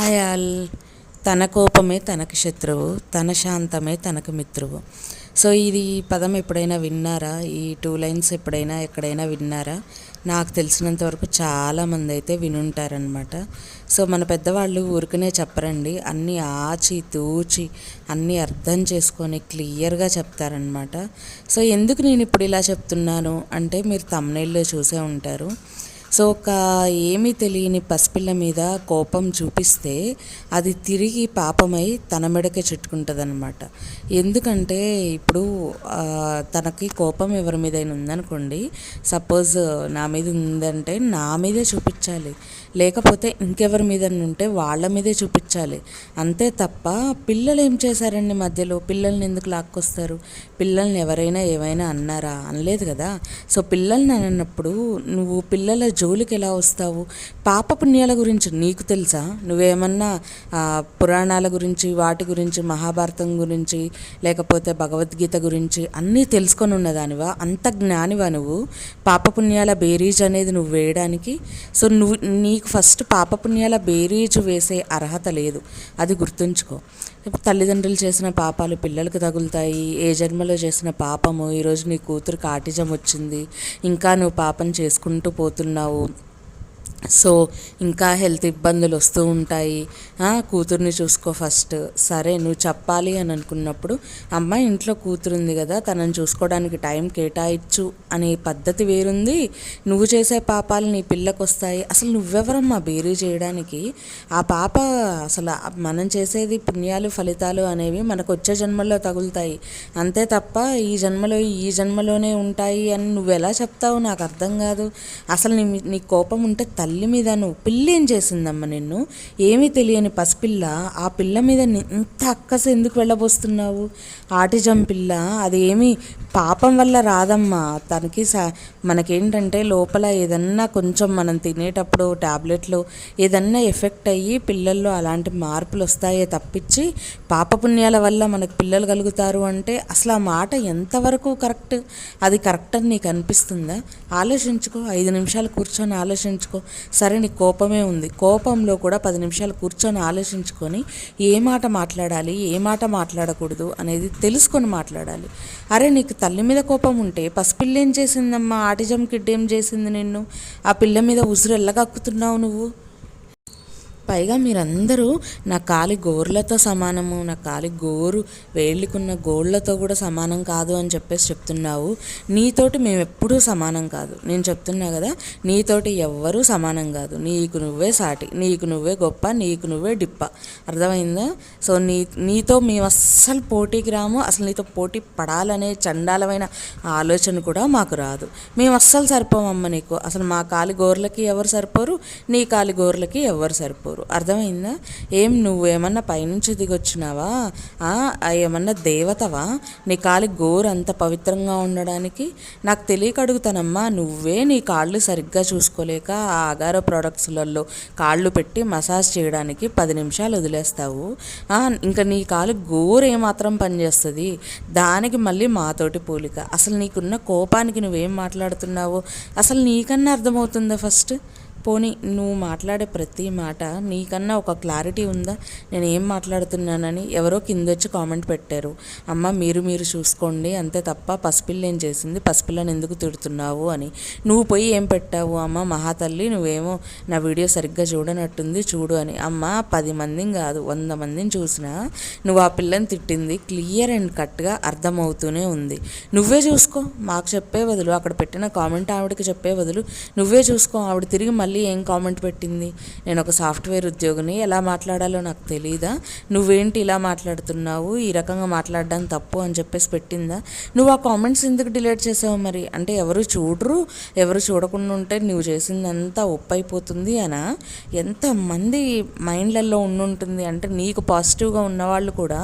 Hi all తన కోపమే తనకు శత్రువు తన శాంతమే తనకు మిత్రువు. సో ఇది పదం ఎప్పుడైనా విన్నారా? ఈ టూ లైన్స్ ఎప్పుడైనా ఎక్కడైనా విన్నారా? నాకు తెలిసినంత వరకు చాలామంది అయితే వినుంటారనమాట సో మన పెద్దవాళ్ళు ఊరికనే చెప్పరండి. అన్నీ ఆచి తూచి అన్నీ అర్థం చేసుకొని క్లియర్గా చెప్తారనమాట సో ఎందుకు నేను ఇప్పుడు ఇలా చెప్తున్నాను? అంటే మీరు తమ్నైల్లో చూసే ఉంటారు. సో ఒక ఏమీ తెలియని పసిపిల్ల మీద కోపం చూపిస్తే అది తిరిగి పాపమై తన మెడకే చుట్టుకుంటుంది అనమాట ఎందుకంటే ఇప్పుడు తనకి కోపం ఎవరి మీదైనా ఉందనుకోండి సపోజ్ నా మీద ఉందంటే నా మీదే చూపించాలి. లేకపోతే ఇంకెవరి మీద ఉంటే వాళ్ళ మీదే చూపించాలి. అంతే తప్ప పిల్లలు ఏం చేశారండి మధ్యలో? పిల్లల్ని ఎందుకు లాక్కొస్తారు? పిల్లల్ని ఎవరైనా ఏమైనా అన్నారా? అనలేదు కదా. సో పిల్లల్ని అన్నప్పుడు నువ్వు పిల్లల జోలికి ఎలా వస్తావు? పాప పుణ్యాల గురించి నీకు తెలుసా? నువ్వేమన్నా పురాణాల గురించి వాటి గురించి మహాభారతం గురించి లేకపోతే భగవద్గీత గురించి అన్నీ తెలుసుకొని ఉన్నదానివా? అంత జ్ఞానివా నువ్వు? పాపపుణ్యాల బేరీజ్ అనేది నువ్వు వేయడానికి? సో నువ్వు నీ నీకు ఫస్ట్ పాపపుణ్యాల బేరీజు వేసే అర్హత లేదు. అది గుర్తుంచుకో. తల్లిదండ్రులు చేసిన పాపాలు పిల్లలకు తగులుతాయి. ఏ జన్మలో చేసిన పాపము ఈరోజు నీ కూతురు కాటిజం వచ్చింది. ఇంకా నువ్వు పాపం చేసుకుంటూ పోతున్నావు. సో ఇంకా హెల్త్ ఇబ్బందులు వస్తూ ఉంటాయి. కూతుర్ని చూసుకో ఫస్ట్. సరే నువ్వు చెప్పాలి అని అనుకున్నప్పుడు అమ్మాయి ఇంట్లో కూతురుంది కదా తనని చూసుకోవడానికి టైం కేటాయించు అనే పద్ధతి వేరుంది. నువ్వు చేసే పాపాలు నీ పిల్లకు వస్తాయి అసలు నువ్వెవరమ్మా బేరీ చేయడానికి? ఆ పాప అసలు మనం చేసేది పుణ్యాలు ఫలితాలు అనేవి మనకు వచ్చే జన్మల్లో తగులుతాయి. అంతే తప్ప ఈ జన్మలో ఈ జన్మలోనే ఉంటాయి అని నువ్వు ఎలా చెప్తావు? నాకు అర్థం కాదు. అసలు నీ నీ కోపం ఉంటే తల్లి తల్లి మీద నువ్వు పిల్ల ఏం చేసిందమ్మ నిన్ను? ఏమీ తెలియని పసిపిల్ల ఆ పిల్ల మీద ఇంత అక్కస ఎందుకు వెళ్ళబోస్తున్నావు? ఆటిజం పిల్ల అది ఏమి పాపం వల్ల రాదమ్మా. తనకి సా మనకేంటంటే లోపల ఏదన్నా కొంచెం మనం తినేటప్పుడు ట్యాబ్లెట్లు ఏదన్నా ఎఫెక్ట్ అయ్యి పిల్లల్లో అలాంటి మార్పులు వస్తాయే తప్పించి పాపపుణ్యాల వల్ల మనకు పిల్లలు కలుగుతారు అంటే అసలు ఆ మాట ఎంతవరకు కరెక్ట్? అది కరెక్ట్ అని నీకు అనిపిస్తుందా? ఆలోచించుకో ఐదు నిమిషాలు కూర్చొని ఆలోచించుకో. సరే నీ కోపమే ఉంది. కోపంలో కూడా పది నిమిషాలు కూర్చొని ఆలోచించుకొని ఏ మాట మాట్లాడాలి ఏ మాట మాట్లాడకూడదు అనేది తెలుసుకొని మాట్లాడాలి. అరే నీకు తల్లి మీద కోపం ఉంటే పసిపిల్ల ఏం చేసిందమ్మా? ఆటిజం కిడ్ ఏం చేసింది నిన్ను? ఆ పిల్ల మీద ఉసురు ఎల్లగక్కుతున్నావు నువ్వు? పైగా మీరందరూ నా కాలి గోర్లతో సమానము నా కాలి గోరు వేళ్ళకున్న గోళ్ళతో కూడా సమానం కాదు అని చెప్పేసి చెప్తున్నావు. నీతోటి మేము ఎప్పుడూ సమానం కాదు. నేను చెప్తున్నా కదా నీతోటి ఎవ్వరూ సమానం కాదు. నీకు నువ్వే సాటి నీకు నువ్వే గొప్ప నీకు నువ్వే డిప్ప. అర్థమైందా? సో నీ నీతో మేము అస్సలు పోటీకి రాము అసలు నీతో పోటీ పడాలనే చండాలమైన ఆలోచన కూడా మాకు రాదు. మేము అస్సలు సరిపోమమ్మ నీకు. అసలు మా కాలి గోర్లకి ఎవరు సరిపోరు? నీ కాలి గోర్లకి ఎవరు సరిపోరు? చేసుకోరు అర్థమైందా? ఏం నువ్వు ఏమన్నా పైనుంచి దిగొచ్చినావా? ఏమన్నా దేవతవా? నీ కాలి గోరు అంత పవిత్రంగా ఉండడానికి? నాకు తెలియక అడుగుతానమ్మా నువ్వే నీ కాళ్ళు సరిగ్గా చూసుకోలేక ఆ ఆగార ప్రోడక్ట్స్లలో కాళ్ళు పెట్టి మసాజ్ చేయడానికి పది నిమిషాలు వదిలేస్తావు. ఇంకా నీ కాలు గోరు ఏమాత్రం పనిచేస్తుంది దానికి మళ్ళీ మాతోటి పోలిక. అసలు నీకున్న కోపానికి నువ్వేం మాట్లాడుతున్నావు? అసలు నీకన్నా అర్థమవుతుందా ఫస్ట్? పోనీ నువ్వు మాట్లాడే ప్రతి మాట నీకన్నా ఒక క్లారిటీ ఉందా? నేను ఏం మాట్లాడుతున్నానని ఎవరో కింద వచ్చి కామెంట్ పెట్టారు. అమ్మ మీరు మీరు చూసుకోండి అంతే తప్ప పసిపిల్ల ఏం చేసింది? పసిపిల్లని ఎందుకు తిడుతున్నావు అని. నువ్వు పోయి ఏం పెట్టావు? అమ్మ మహాతల్లి నువ్వేమో నా వీడియో సరిగ్గా చూడనట్టుంది చూడు అని. అమ్మ పది మందిని కాదు వంద మందిని చూసినా నువ్వు ఆ పిల్లని తిట్టింది క్లియర్ అండ్ కట్గా అర్థమవుతూనే ఉంది. నువ్వే చూసుకో మాకు చెప్పే బదులు అక్కడ పెట్టిన కామెంట్ ఆవిడకి చెప్పే బదులు నువ్వే చూసుకో ఆవిడ తిరిగి మళ్ళీ మళ్ళీ ఏం కామెంట్ పెట్టింది? నేను ఒక సాఫ్ట్వేర్ ఉద్యోగిని ఎలా మాట్లాడాలో నాకు తెలియదా నువ్వేంటి ఇలా మాట్లాడుతున్నావు? ఈ రకంగా మాట్లాడడం తప్పు అని చెప్పేసి పెట్టిందా? నువ్వు ఆ కామెంట్స్ ఎందుకు డిలీట్ చేసావు మరి? అంటే ఎవరు చూడరు? ఎవరు చూడకుండా ఉంటే నువ్వు చేసిందంతా ఒప్పైపోతుంది అనా? ఎంతమంది మైండ్లలో ఉండుంటుంది. అంటే నీకు పాజిటివ్గా ఉన్నవాళ్ళు కూడా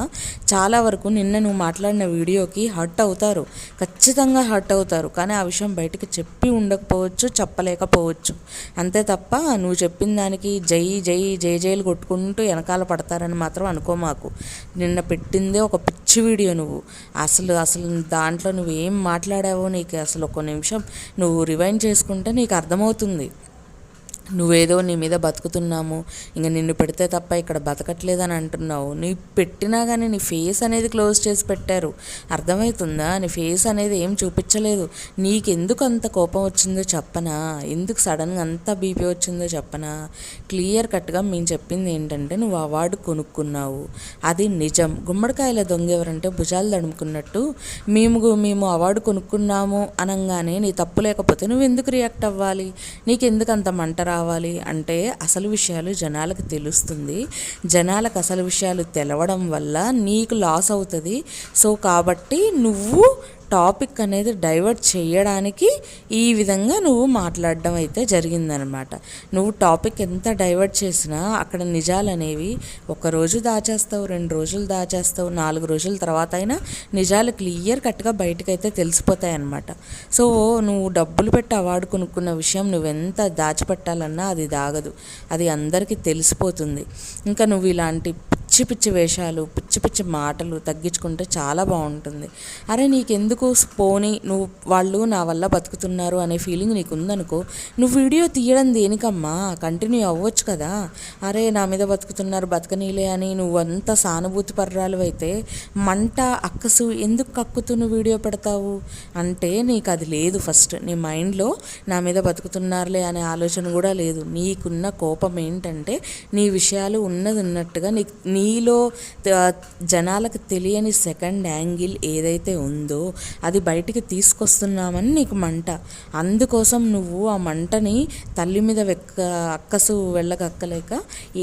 చాలా వరకు నిన్న నువ్వు మాట్లాడిన వీడియోకి హర్ట్ అవుతారు. ఖచ్చితంగా హర్ట్ అవుతారు. కానీ ఆ విషయం బయటకు చెప్పి ఉండకపోవచ్చు చెప్పలేకపోవచ్చు. అంతే అంతే తప్ప నువ్వు చెప్పిన దానికి జై జై జై జైలు కొట్టుకుంటూ వెనకాల పడతారని మాత్రం అనుకో మాకు. నిన్న పెట్టిందే ఒక పిచ్చి వీడియో నువ్వు. అసలు అసలు దాంట్లో నువ్వు ఏం మాట్లాడావో నీకు అసలు ఒక నిమిషం నువ్వు రివైండ్ చేసుకుంటే నీకు అర్థమవుతుంది. నువ్వేదో నీ మీద బతుకుతున్నాము ఇంకా నిన్ను పెడితే తప్ప ఇక్కడ బతకట్లేదని అంటున్నావు. నీ పెట్టినా కానీ నీ ఫేస్ అనేది క్లోజ్ చేసి పెట్టారు. అర్థమవుతుందా నీ ఫేస్ అనేది ఏం చూపించలేదు. నీకెందుకు అంత కోపం వచ్చిందో చెప్పనా? ఎందుకు సడన్గా అంత బీపీ వచ్చిందో చెప్పనా? క్లియర్ కట్గా మేము చెప్పింది ఏంటంటే నువ్వు అవార్డు కొనుక్కున్నావు. అది నిజం. గుమ్మడికాయల దొంగ ఎవరంటే భుజాలు తడుముకున్నట్టు మేము మేము అవార్డు కొనుక్కున్నాము అనగానే నీ తప్పు లేకపోతే నువ్వు ఎందుకు రియాక్ట్ అవ్వాలి? నీకెందుకు అంత మంటరా రావాలి అంటే అసలు విషయాలు జనాలకు తెలుస్తుంది. జనాలకు అసలు విషయాలు తెలవడం వల్ల నీకు లాస్ అవుతుంది. సో కాబట్టి నువ్వు టాపిక్ అనేది డైవర్ట్ చేయడానికి ఈ విధంగా నువ్వు మాట్లాడడం అయితే జరిగిందనమాట. నువ్వు టాపిక్ ఎంత డైవర్ట్ చేసినా అక్కడ నిజాలు అనేవి ఒక రోజు దాచేస్తావు రెండు రోజులు దాచేస్తావు నాలుగు రోజుల తర్వాత అయినా నిజాలు క్లియర్ కట్గా బయటకైతే తెలిసిపోతాయి అనమాట సో నువ్వు డబ్బులు పెట్టి అవార్డు కొనుక్కున్న విషయం నువ్వెంత దాచిపెట్టాలన్నా అది దాగదు. అది అందరికీ తెలిసిపోతుంది. ఇంకా నువ్వు ఇలాంటి పిచ్చి పిచ్చి వేషాలు పిచ్చి పిచ్చి మాటలు తగ్గించుకుంటే చాలా బాగుంటుంది. అరే నీకెందుకు పోని నువ్వు వాళ్ళు నా వల్ల బతుకుతున్నారు అనే ఫీలింగ్ నీకు ఉందనుకో నువ్వు వీడియో తీయడం దేనికమ్మా? కంటిన్యూ అవ్వచ్చు కదా. అరే నా మీద బతుకుతున్నారు బతకనీలే అని నువ్వు అంత సానుభూతి పర్రాలు అయితే మంట అక్కసు ఎందుకు కక్కుతూ నువ్వు వీడియో పెడతావు? అంటే నీకు అది లేదు ఫస్ట్. నీ మైండ్లో నా మీద బతుకుతున్నారులే అనే ఆలోచన కూడా లేదు. నీకున్న కోపం ఏంటంటే నీ విషయాలు ఉన్నది ఉన్నట్టుగా నీ నీలో జనాలకు తెలియని సెకండ్ యాంగిల్ ఏదైతే ఉందో అది బయటికి తీసుకొస్తున్నామని నీకు మంట. అందుకోసం నువ్వు ఆ మంటని తల్లి మీద వెక్క అక్కసు వెళ్ళగక్కలేక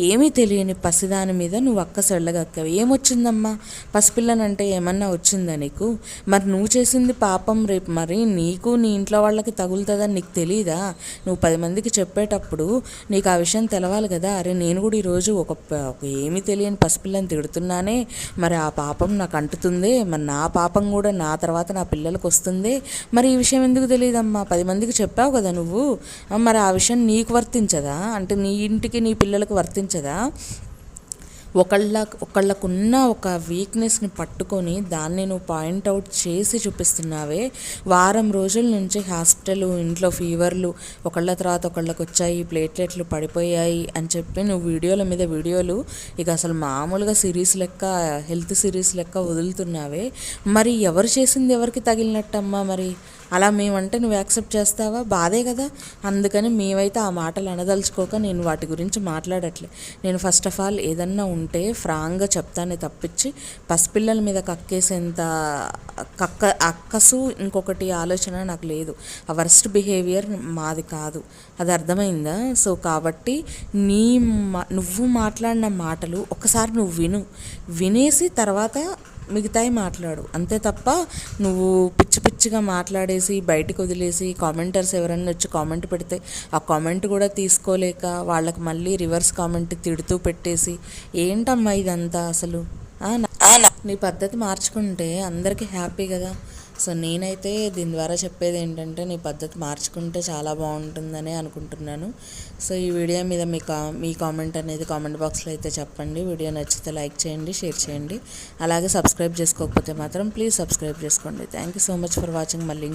ఏమీ తెలియని పసిదాని మీద నువ్వు అక్కసు వెళ్ళగక్కావు ఏమొచ్చిందమ్మా? పసిపిల్లనంటే ఏమన్నా వచ్చిందా నీకు? మరి నువ్వు చేసింది పాపం రేపు మరి నీకు నీ ఇంట్లో వాళ్ళకి తగులుతుందని నీకు తెలియదా నువ్వు పది మందికి చెప్పేటప్పుడు నీకు ఆ విషయం తెలవాలి కదా? అరే నేను కూడా ఈరోజు ఒక ఏమీ తెలియని పసిపిల్లని తిడుతున్నానే మరి ఆ పాపం నాకు అంటుతుంది మరి నా పాపం కూడా నా తర్వాత నా పిల్లలకు వస్తుంది? మరి ఈ విషయం ఎందుకు తెలియదమ్మా? పది మందికి చెప్పావు కదా నువ్వు. మరి ఆ విషయం నీకు వర్తించదా? అంటే నీ ఇంటికి నీ పిల్లలకు వర్తించదా? ఒకళ్ళ ఒకళ్ళకున్న ఒక వీక్నెస్ని పట్టుకొని దాన్ని నువ్వు పాయింట్అవుట్ చేసి చూపిస్తున్నావే. వారం రోజుల నుంచి హాస్పిటల్ ఇంట్లో ఫీవర్లు ఒకళ్ళ తర్వాత ఒకళ్ళకి వచ్చాయి ప్లేట్లెట్లు పడిపోయాయి అని చెప్పి నువ్వు వీడియోల మీద వీడియోలు ఇక అసలు మామూలుగా సిరీస్ లెక్క హెల్త్ సిరీస్ లెక్క వదులుతున్నావే. మరి ఎవరు చేసింది ఎవరికి తగిలినట్టమ్మా మరి? అలా మేమంటే నువ్వు యాక్సెప్ట్ చేస్తావా? బాధే కదా. అందుకని మేమైతే ఆ మాటలు అనదలుచుకోక నేను వాటి గురించి మాట్లాడట్లే. నేను ఫస్ట్ ఆఫ్ ఆల్ ఏదన్నా ఉంటే ఫ్రాంగ్గా చెప్తానే తప్పించి పసిపిల్లల మీద కక్కేసేంత కక్క అక్కసు ఇంకొకటి ఆలోచన నాకు లేదు. ఆ వర్స్ట్ బిహేవియర్ మాది కాదు. అది అర్థమైందా? సో కాబట్టి నీ నువ్వు మాట్లాడిన మాటలు ఒకసారి నువ్వు విను. వినేసి తర్వాత మిగతాయి మాట్లాడు. అంతే తప్ప నువ్వు పిచ్చి పిచ్చిగా మాట్లాడేసి బయటకు వదిలేసి కామెంటర్స్ ఎవరన్నా వచ్చి కామెంట్ పెడితే ఆ కామెంట్ కూడా తీసుకోలేక వాళ్ళకి మళ్ళీ రివర్స్ కామెంట్ తిడుతూ పెట్టేసి ఏంటమ్మా ఇదంతా అసలు? నీ పద్ధతి మార్చుకుంటే అందరికీ హ్యాపీ కదా. సో నేనైతే దీని ద్వారా చెప్పేది ఏంటంటే నీ పద్ధతి మార్చుకుంటే చాలా బాగుంటుందని అనుకుంటున్నాను. సో ఈ వీడియో మీద మీ కా మీ కామెంట్ అనేది కామెంట్ బాక్స్లో అయితే చెప్పండి. వీడియో నచ్చితే లైక్ చేయండి షేర్ చేయండి. అలాగే సబ్స్క్రైబ్ చేసుకోకపోతే మాత్రం ప్లీజ్ సబ్స్క్రైబ్ చేసుకోండి. Thank you so much for watching. మళ్ళీ